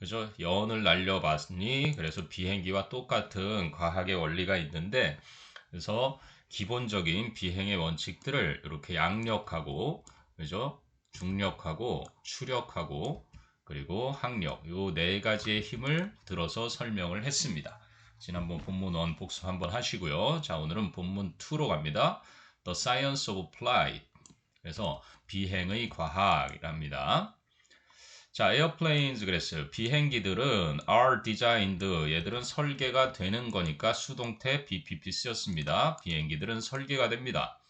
그죠? 연을 날려봤으니 그래서 비행기와 똑같은 과학의 원리가 있는데 그래서 기본적인 비행의 원칙들을 이렇게 양력하고 그죠? 중력하고 추력하고 그리고 항력 요 네 가지의 힘을 들어서 설명을 했습니다. 지난번 본문 1 복습 한번 하시고요. 자, 오늘은 본문 2로 갑니다. The Science of Flight. 그래서 비행의 과학이랍니다. 자, airplanes 그랬어요. 비행기들은 are designed. 얘들은 설계가 되는 거니까 수동태 BPP 쓰였습니다. 비행기들은 설계가 됩니다.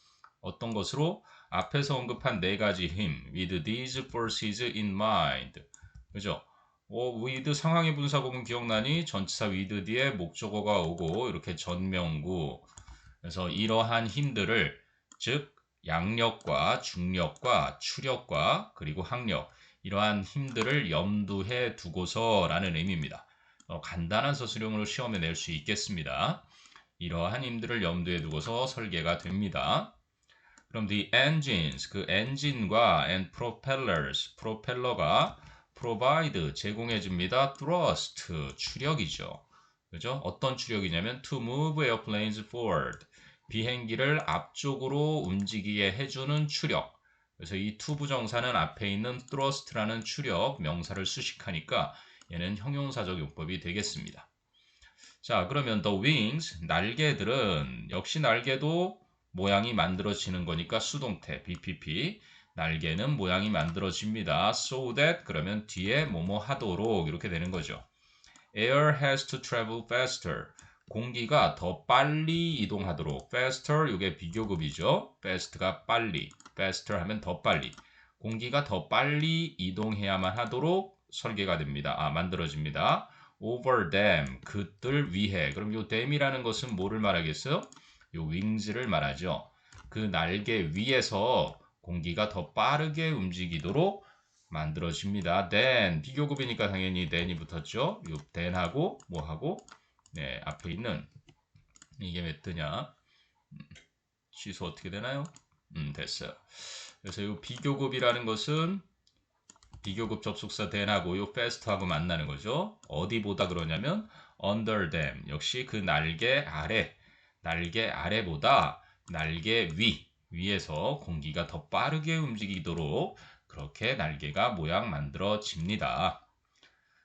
어떤 것으로? 앞에서 언급한 네 가지 힘. with these forces in mind. 그죠? 어, with 상황의 분사 구문 기억나니? 전치사 with 뒤에 목적어가 오고 이렇게 전명구. 그래서 이러한 힘들을 즉 양력과 중력과 추력과 그리고 항력 이러한 힘들을 염두해 두고서라는 의미입니다. 어, 간단한 서술형으로 시험에 낼 수 있겠습니다. 이러한 힘들을 염두에 두고서 설계가 됩니다. 그럼 the engines 그 엔진과 and propellers 프로펠러가 provide 제공해 줍니다. thrust 추력이죠. 그죠? 어떤 추력이냐면 to move airplanes forward 비행기를 앞쪽으로 움직이게 해주는 추력. 그래서 이 to 부정사는 앞에 있는 thrust라는 추력 명사를 수식하니까 얘는 형용사적 용법이 되겠습니다. 자, 그러면 the wings 날개들은 역시 날개도 모양이 만들어지는 거니까 수동태 BPP 날개는 모양이 만들어집니다. So that 그러면 뒤에 뭐뭐 하도록 이렇게 되는 거죠. Air has to travel faster. 공기가 더 빨리 이동하도록 faster 이게 비교급이죠. fast가 빨리, faster 하면 더 빨리. 공기가 더 빨리 이동해야만 하도록 설계가 됩니다. 아, 만들어집니다. over them 그들 위해. 그럼 요 them이라는 것은 뭐를 말하겠어요? 요 wings를 말하죠. 그 날개 위에서 공기가 더 빠르게 움직이도록 만들어집니다. then 비교급이니까 당연히 then이 붙었죠. 요 then하고 뭐하고 네, 앞에 있는 이게 몇 뜨냐? 음, 취소 어떻게 되나요? 음, 됐어요. 그래서 이 비교급이라는 것은 비교급 접속사 then하고 요 fast하고 만나는 거죠. 어디보다 그러냐면 under them 역시 그 날개 아래 날개 아래보다 날개 위 위에서 공기가 더 빠르게 움직이도록 그렇게 날개가 모양 만들어집니다.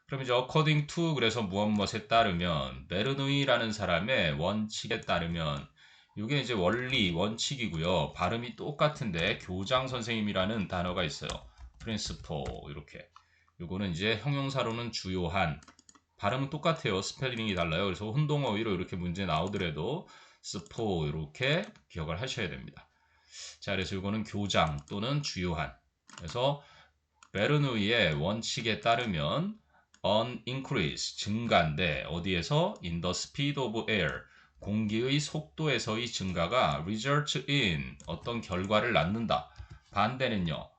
그럼 이제 according to 그래서 무엇 무엇에 따르면 베르누이라는 사람의 원칙에 따르면 이게 이제 원리 원칙이고요. 발음이 똑같은데 교장 선생님이라는 단어가 있어요. principle 이렇게. 요거는 이제 형용사로는 주요한 발음은 똑같아요. 스펠링이 달라요. 그래서 혼동어휘로 이렇게 문제 나오더라도 스포 이렇게 기억을 하셔야 됩니다. 자, 그래서 이거는 교장 또는 주요한. 그래서 베르누이의 원칙에 따르면 on increase 증가인데 어디에서 in the speed of air 공기의 속도에서의 증가가 result in 어떤 결과를 낳는다. 반대는요.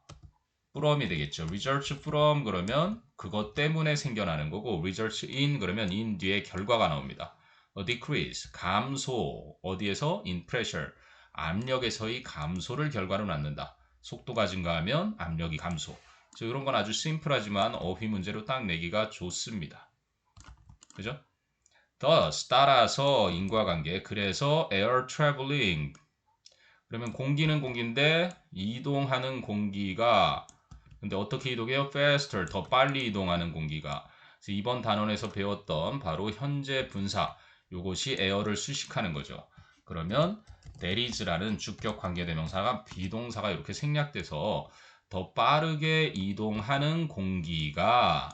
from이 되겠죠. result from 그러면 그것 때문에 생겨나는 거고 result in 그러면 in 뒤에 결과가 나옵니다. a decrease 감소 어디에서 in pressure 압력에서의 감소를 결과로 낳는다. 속도가 증가하면 압력이 감소. 이런 건 아주 심플하지만 어휘 문제로 딱 내기가 좋습니다. 그죠? Thus 따라서 인과관계 그래서 air traveling 그러면 공기는 공기인데 이동하는 공기가 근데 어떻게 이동해요? faster 더 빨리 이동하는 공기가 그래서 이번 단원에서 배웠던 바로 현재 분사 요것이 air를 수식하는 거죠. 그러면 there is라는 주격 관계대명사가 비동사가 이렇게 생략돼서 더 빠르게 이동하는 공기가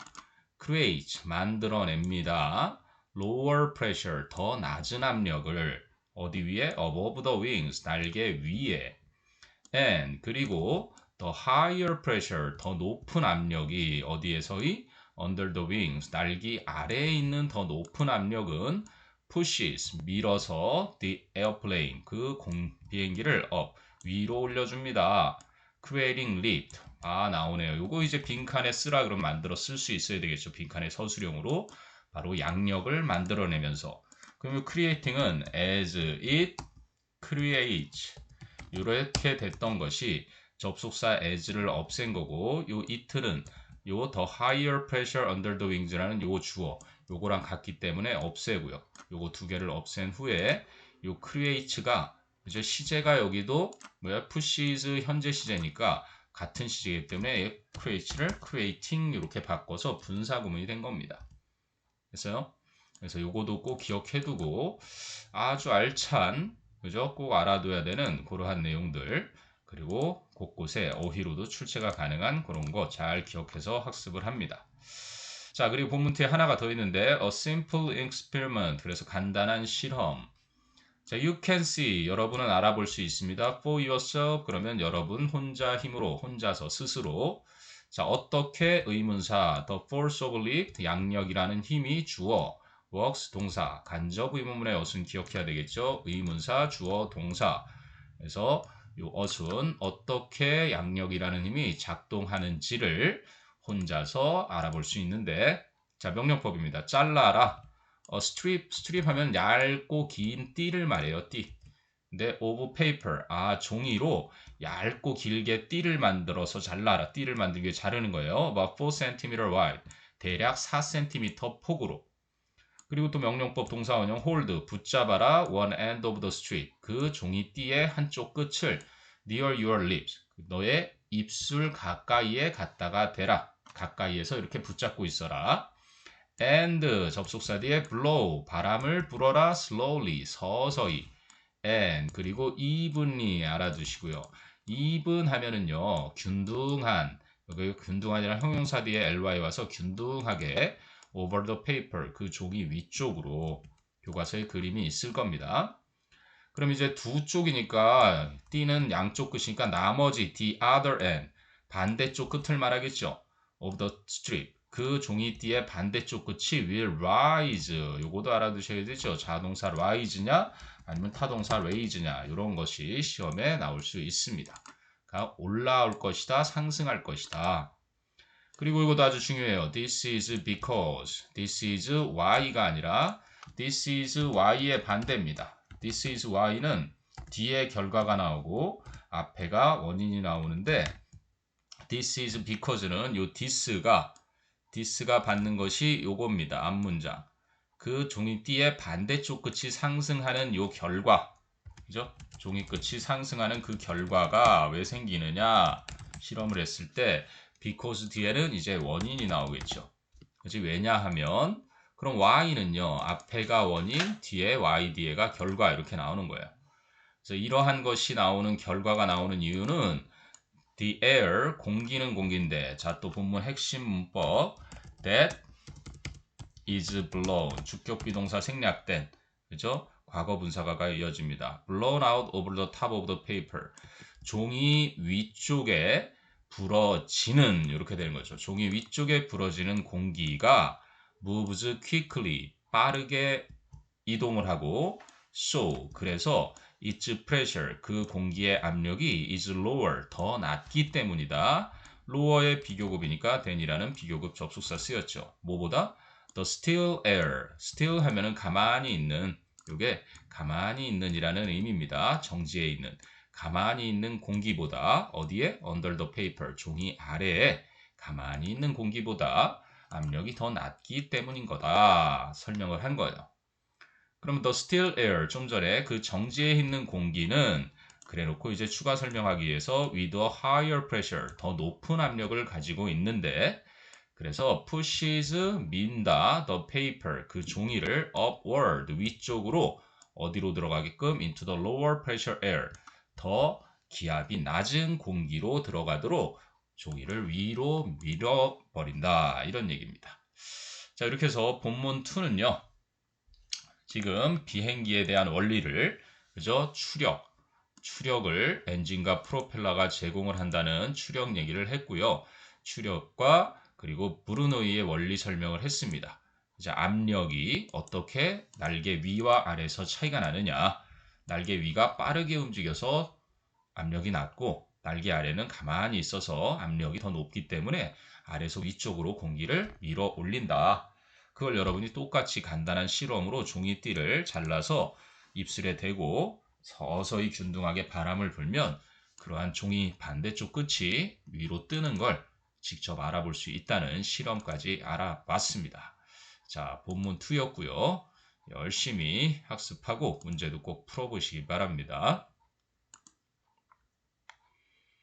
create 만들어냅니다. Lower pressure 더 낮은 압력을 어디 위에 above the wings 날개 위에 and 그리고 더 higher pressure 더 높은 압력이 어디에서의 under the wings 날개 아래에 있는 더 높은 압력은 pushes 밀어서 the airplane 그 공, 비행기를 up 위로 올려줍니다. creating lift. 아, 나오네요. 요거 이제 빈칸에 쓰라 그럼 만들어 쓸 수 있어야 되겠죠. 빈칸에 서술형으로 바로 양력을 만들어내면서. 그러면 creating은 as it creates. 이렇게 됐던 것이 접속사 as를 없앤 거고 요 it는 요 the higher pressure under the wings라는 요 주어 요거랑 같기 때문에 없애고요. 요거 두 개를 없앤 후에 요 create가 이제 시제가 여기도 뭐야 pushes 현재 시제니까 같은 시제이기 때문에 create를 creating 이렇게 바꿔서 분사 구문이 된 겁니다. 됐어요? 그래서 요거도 꼭 기억해두고 아주 알찬 그죠? 꼭 알아둬야 되는 그러한 내용들 그리고 곳곳에 어휘로도 출제가 가능한 그런 거 잘 기억해서 학습을 합니다. 자 그리고 본문트에 하나가 더 있는데 a simple experiment 그래서 간단한 실험 자, you can see 여러분은 알아볼 수 있습니다. for yourself 그러면 여러분 혼자 힘으로 혼자서 스스로 자 어떻게 의문사 the force lift 양력이라는 힘이 주어 works 동사 간접 의문문의 어순 기억해야 되겠죠. 의문사 주어 동사 그래서 요 어순 어떻게 양력이라는 힘이 작동하는지를 혼자서 알아볼 수 있는데 자 명령법입니다. 잘라라 어, 스트립 스트립 하면 얇고 긴 띠를 말해요. 띠. 근데 of paper. 아 종이로 얇고 길게 띠를 만들어서 잘라라. 띠를 만들기 위해 자르는 거예요. about 4cm wide. 대략 4cm 폭으로. 그리고 또 명령법 동사 원형 hold. 붙잡아라. one end of the strip 그 종이띠의 한쪽 끝을 near your lips. 너의 입술 가까이에 갖다가 대라. 가까이에서 이렇게 붙잡고 있어라. and 접속사 뒤에 blow. 바람을 불어라. slowly. 서서히 and 그리고 evenly 알아두시고요 even 하면은요 균등한 여기 균등한이란 형용사 뒤에 ly 와서 균등하게 over the paper 그 종이 위쪽으로 교과서에 그림이 있을 겁니다. 그럼 이제 두 쪽이니까 띠는 양쪽 끝이니까 나머지 the other end 반대쪽 끝을 말하겠죠. of the strip 그 종이띠의 반대쪽 끝이 will rise 요거도 알아두셔야 되죠. 자동사 rise냐 아니면 타동사 raise냐 이런 것이 시험에 나올 수 있습니다. 그러니까 올라올 것이다 상승할 것이다. 그리고 이것도 아주 중요해요. This is because. This is y가 아니라 this is y의 반대입니다. This is y는 뒤에 결과가 나오고 앞에가 원인이 나오는데 this is because는 요 this가 this가 받는 것이 요겁니다. 앞문장. 그 종이띠의 반대쪽 끝이 상승하는 요 결과. 그죠? 종이 끝이 상승하는 그 결과가 왜 생기느냐? 실험을 했을 때 because 뒤에는 이제 원인이 나오겠죠. 그지 왜냐하면 그럼 y는요 앞에가 원인, 뒤에 y 뒤에가 결과 이렇게 나오는 거예요. 그래서 이러한 것이 나오는 결과가 나오는 이유는 the air 공기는 공기인데 자 또 본문 핵심 문법 that is blown 주격 비동사 생략된 그죠? 과거 분사가가 이어집니다. blown out over the top of the paper 종이 위쪽에 불어지는 이렇게 되는 거죠. 종이 위쪽에 불어지는 공기가 moves quickly 빠르게 이동을 하고 so 그래서 its pressure 그 공기의 압력이 is lower 더 낮기 때문이다. lower의 비교급이니까 than이라는 비교급 접속사 쓰였죠. 뭐보다 the still air still 하면은 가만히 있는 이게 가만히 있는이라는 의미입니다. 정지해 있는 가만히 있는 공기보다 어디에 under the paper 종이 아래에 가만히 있는 공기보다 압력이 더 낮기 때문인 거다 설명을 한 거예요. 그럼 the still air 좀 전에 그 정지에 있는 공기는 그래놓고 이제 추가 설명하기 위해서 with a higher pressure 더 높은 압력을 가지고 있는데 그래서 pushes 민다 the paper 그 종이를 upward 위쪽으로 어디로 들어가게끔 into the lower pressure air 더 기압이 낮은 공기로 들어가도록 종이를 위로 밀어버린다. 이런 얘기입니다. 자, 이렇게 해서 본문 2는요. 지금 비행기에 대한 원리를, 그죠? 추력, 추력을 엔진과 프로펠러가 제공을 한다는 추력 얘기를 했고요. 추력과 그리고 브루노이의 원리 설명을 했습니다. 자, 압력이 어떻게 날개 위와 아래에서 차이가 나느냐. 날개 위가 빠르게 움직여서 압력이 낮고 날개 아래는 가만히 있어서 압력이 더 높기 때문에 아래에서 위쪽으로 공기를 밀어 올린다. 그걸 여러분이 똑같이 간단한 실험으로 종이띠를 잘라서 입술에 대고 서서히 균등하게 바람을 불면 그러한 종이 반대쪽 끝이 위로 뜨는 걸 직접 알아볼 수 있다는 실험까지 알아봤습니다. 자, 본문 2였고요. 열심히 학습하고 문제도 꼭 풀어보시기 바랍니다.